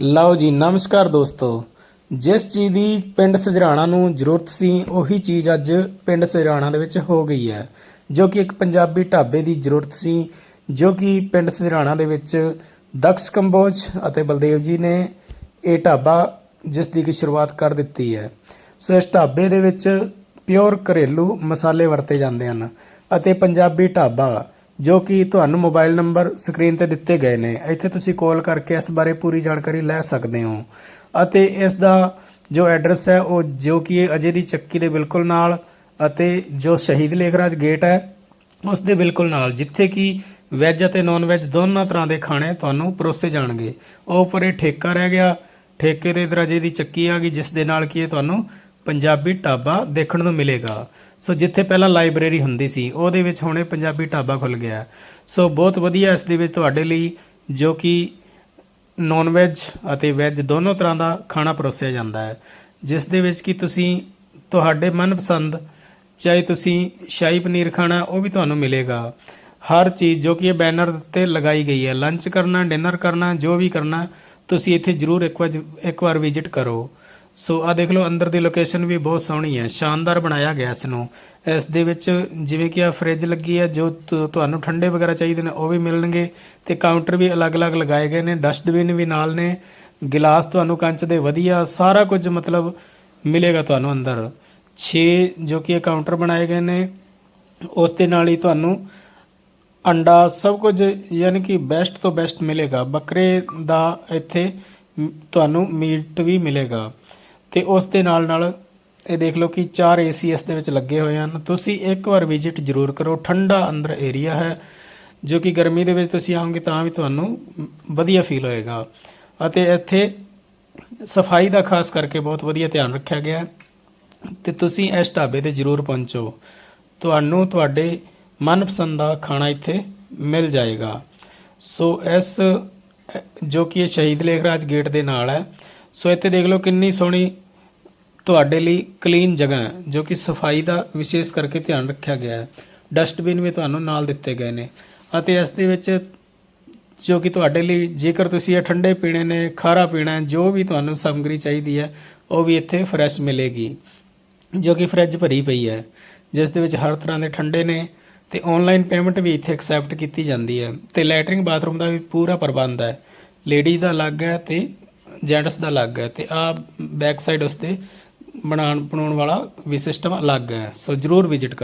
ਲਓ ਜੀ, ਨਮਸਕਾਰ ਦੋਸਤੋ। ਜਿਸ ਚੀਜ਼ ਦੀ ਪਿੰਡ ਸਜਰਾਣਾ ਨੂੰ ਜ਼ਰੂਰਤ ਸੀ, ਉਹੀ ਚੀਜ਼ ਅੱਜ ਪਿੰਡ ਸਜਰਾਣਾ ਦੇ ਵਿੱਚ ਹੋ ਗਈ ਹੈ, ਜੋ ਕਿ ਇੱਕ ਪੰਜਾਬੀ ਢਾਬੇ ਦੀ ਜ਼ਰੂਰਤ ਸੀ, ਜੋ ਕਿ ਪਿੰਡ ਸਜਰਾਣਾ ਦੇ ਵਿੱਚ ਦਕਸ਼ ਕੰਬੋਜ ਅਤੇ ਬਲਦੇਵ ਜੀ ਨੇ ਇਹ ਢਾਬਾ ਜਿਸ ਦੀ ਕਿ ਸ਼ੁਰੂਆਤ ਕਰ ਦਿੱਤੀ ਹੈ। ਸੋ ਇਸ ਢਾਬੇ ਦੇ ਵਿੱਚ ਪਿਓਰ ਘਰੇਲੂ ਮਸਾਲੇ ਵਰਤੇ ਜਾਂਦੇ ਹਨ ਅਤੇ ਪੰਜਾਬੀ ਢਾਬਾ ਜੋ ਕਿ ਤੁਹਾਨੂੰ ਮੋਬਾਈਲ ਨੰਬਰ ਸਕਰੀਨ ਤੇ ਦਿੱਤੇ ਗਏ ਨੇ। ਇੱਥੇ ਤੁਸੀਂ ਕਾਲ ਕਰਕੇ ਇਸ ਬਾਰੇ ਪੂਰੀ ਜਾਣਕਾਰੀ ਲੈ ਸਕਦੇ ਹੋ। ਅਤੇ ਇਸ ਦਾ ਜੋ ਐਡਰੈਸ ਹੈ, ਉਹ ਜੋ ਕਿ ਇਹ ਅਜੇ ਦੀ ਚੱਕੀ ਦੇ ਬਿਲਕੁਲ ਨਾਲ ਅਤੇ ਜੋ ਸ਼ਹੀਦ ਲੇਖਰਾਜ ਗੇਟ ਹੈ, ਉਸ ਦੇ ਬਿਲਕੁਲ ਨਾਲ, ਜਿੱਥੇ ਕਿ ਵੈਜ ਅਤੇ ਨਾਨ ਵੈਜ ਦੋਨਾਂ ਤਰ੍ਹਾਂ ਦੇ ਖਾਣੇ ਤੁਹਾਨੂੰ ਪਰੋਸੇ ਜਾਣਗੇ। ਉਹ ਉੱਪਰ ਇਹ ਠੇਕਾ ਰਹਿ ਗਿਆ। ਠੇਕੇ ਦੇ ਦਰਜੇ ਦੀ ਚੱਕੀ ਆ ਗਈ, ਜਿਸ ਦੇ ਨਾਲ ਕੀ ਇਹ ਤੁਹਾਨੂੰ ਪੰਜਾਬੀ ਢਾਬਾ ਦੇਖਣ ਨੂੰ ਮਿਲੇਗਾ। ਸੋ ਜਿੱਥੇ ਪਹਿਲਾਂ ਲਾਇਬ੍ਰੇਰੀ ਹੁੰਦੀ ਸੀ, ਉਹਦੇ ਵਿੱਚ ਹੁਣੇ ਪੰਜਾਬੀ ਢਾਬਾ ਖੁੱਲ ਗਿਆ। ਸੋ ਬਹੁਤ ਵਧੀਆ ਇਸ ਦੇ ਵਿੱਚ ਤੁਹਾਡੇ ਲਈ, ਜੋ ਕਿ ਨਾਨ ਵੈਜ ਅਤੇ ਵੈਜ ਦੋਨੋਂ ਤਰ੍ਹਾਂ ਦਾ ਖਾਣਾ ਪਰੋਸਿਆ ਜਾਂਦਾ ਹੈ। ਜਿਸ ਦੇ ਵਿੱਚ ਕਿ ਤੁਸੀਂ ਤੁਹਾਡੇ ਮਨਪਸੰਦ, ਚਾਹੇ ਤੁਸੀਂ ਸ਼ਾਹੀ ਪਨੀਰ ਖਾਣਾ, ਉਹ ਵੀ ਤੁਹਾਨੂੰ ਮਿਲੇਗਾ। ਹਰ ਚੀਜ਼ ਜੋ ਕਿ ਇਹ ਬੈਨਰ ਤੇ ਲਗਾਈ ਗਈ ਹੈ, ਲੰਚ ਕਰਨਾ, ਡਿਨਰ ਕਰਨਾ, ਜੋ ਵੀ ਕਰਨਾ, ਤੁਸੀਂ ਇੱਥੇ ਜ਼ਰੂਰ ਇੱਕ ਵਾਰ ਇੱਕ ਵਾਰ ਵਿਜ਼ਿਟ ਕਰੋ। ਸੋ ਆ ਦੇਖ ਲਓ, ਅੰਦਰ ਦੀ ਲੋਕੇਸ਼ਨ ਵੀ ਬਹੁਤ ਸੋਹਣੀ ਹੈ। ਸ਼ਾਨਦਾਰ ਬਣਾਇਆ ਗਿਆ ਇਸ ਨੂੰ ਇਸ ਦੇ ਵਿੱਚ ਜਿਵੇਂ ਕਿ ਆ ਫ੍ਰਿਜ ਲੱਗੀ ਹੈ, ਜੋ ਤੁਹਾਨੂੰ ਠੰਡੇ ਵਗੈਰਾ ਚਾਹੀਦੇ ਨੇ, ਉਹ ਵੀ ਮਿਲਣਗੇ ਤੇ ਕਾਊਂਟਰ ਵੀ ਅਲੱਗ-ਅਲੱਗ ਲਗਾਏ ਗਏ ਨੇ। ਡਸਟਬਿਨ ਵੀ ਨਾਲ ਨੇ। ਗਿਲਾਸ ਤੁਹਾਨੂੰ ਕੰਚ ਦੇ ਵਧੀਆ ਸਾਰਾ ਕੁਝ ਮਤਲਬ ਮਿਲੇਗਾ ਤੁਹਾਨੂੰ ਅੰਦਰ। 6 ਜੋ ਕਿ ਇਹ ਕਾਊਂਟਰ ਬਣਾਏ ਗਏ ਨੇ। ਉਸ ਦੇ ਨਾਲ ਹੀ ਤੁਹਾਨੂੰ ਅੰਡਾ ਸਭ ਕੁਝ ਯਾਨੀ ਕਿ ਬੈਸਟ ਤੋਂ ਬੈਸਟ ਮਿਲੇਗਾ। ਬੱਕਰੇ ਦਾ ਇੱਥੇ ਤੁਹਾਨੂੰ ਮੀਟ ਵੀ ਮਿਲੇਗਾ। ਤੇ ਉਸ ਦੇ ਨਾਲ ਨਾਲ ਇਹ ਦੇਖ ਲਓ ਕਿ ਚਾਰ ਏਸੀ ਇਸ ਦੇ ਵਿੱਚ ਲੱਗੇ ਹੋਏ ਹਨ। ਤੁਸੀਂ ਇੱਕ ਵਾਰ ਵਿਜ਼ਿਟ ਜ਼ਰੂਰ ਕਰੋ। ਠੰਡਾ ਅੰਦਰ ਏਰੀਆ ਹੈ, ਜੋ ਕਿ ਗਰਮੀ ਦੇ ਵਿੱਚ ਤੁਸੀਂ ਆਓਗੇ ਤਾਂ ਵੀ ਤੁਹਾਨੂੰ ਵਧੀਆ ਫੀਲ ਹੋਏਗਾ। ਅਤੇ ਇੱਥੇ ਸਫ਼ਾਈ ਦਾ ਖਾਸ ਕਰਕੇ ਬਹੁਤ ਵਧੀਆ ਧਿਆਨ ਰੱਖਿਆ ਗਿਆ ਹੈ। ਤੇ ਤੁਸੀਂ ਇਸ ਢਾਬੇ ਤੇ ਜ਼ਰੂਰ ਪਹੁੰਚੋ। ਤੁਹਾਨੂੰ ਤੁਹਾਡੇ ਮਨਪਸੰਦ ਦਾ ਖਾਣਾ ਇੱਥੇ ਮਿਲ ਜਾਏਗਾ। ਸੋ ਇਸ, ਜੋ ਕਿ ਇਹ ਸ਼ਹੀਦ ਲੇਖਰਾਜ ਗੇਟ ਦੇ ਨਾਲ ਹੈ। ਸੋ ਇੱਥੇ ਦੇਖ ਲਓ ਕਿੰਨੀ ਸੋਹਣੀ ਤੁਹਾਡੇ ਲਈ ਕਲੀਨ ਜਗ੍ਹਾ ਹੈ, ਜੋ ਕਿ ਸਫ਼ਾਈ ਦਾ ਵਿਸ਼ੇਸ਼ ਕਰਕੇ ਧਿਆਨ ਰੱਖਿਆ ਗਿਆ ਹੈ। ਡਸਟਬਿਨ ਵੀ ਤੁਹਾਨੂੰ ਨਾਲ ਦਿੱਤੇ ਗਏ ਨੇ ਅਤੇ ਇਸ ਦੇ ਵਿੱਚ ਜੋ ਕਿ ਤੁਹਾਡੇ ਲਈ ਜੇਕਰ ਤੁਸੀਂ ਇਹ ਠੰਡੇ ਪੀਣੇ ਨੇ, ਖਾਰਾ ਪੀਣਾ ਜੋ ਵੀ ਤੁਹਾਨੂੰ ਸਮਗਰੀ ਚਾਹੀਦੀ ਹੈ, ਉਹ ਵੀ ਇੱਥੇ ਫਰੈਸ਼ ਮਿਲੇਗੀ, ਜੋ ਕਿ ਫ੍ਰਿਜ ਭਰੀ ਪਈ ਹੈ। ਜਿਸ ਦੇ ਵਿੱਚ ਹਰ ਤਰ੍ਹਾਂ ਦੇ ਠੰਡੇ ਨੇ ਤੇ ਆਨਲਾਈਨ ਪੇਮੈਂਟ ਵੀ ਇੱਥੇ ਐਕਸੈਪਟ ਕੀਤੀ ਜਾਂਦੀ ਹੈ ਤੇ ਲੈਟਰਿੰਗ ਬਾਥਰੂਮ ਦਾ ਵੀ ਪੂਰਾ ਪ੍ਰਬੰਧ ਹੈ। ਲੇਡੀ ਦਾ ਅਲੱਗ ਹੈ ਤੇ ਜੈਂਟਸ ਦਾ ਅਲੱਗ ਹੈ ਤੇ ਆ ਬੈਕ ਸਾਈਡ ਉਸਤੇ ਬਣਾਉਣ ਬਣਾਉਣ ਵਾਲਾ ਵੀ ਸਿਸਟਮ ਅਲੱਗ ਹੈ। ਸੋ ਜਰੂਰ ਵਿਜ਼ਿਟ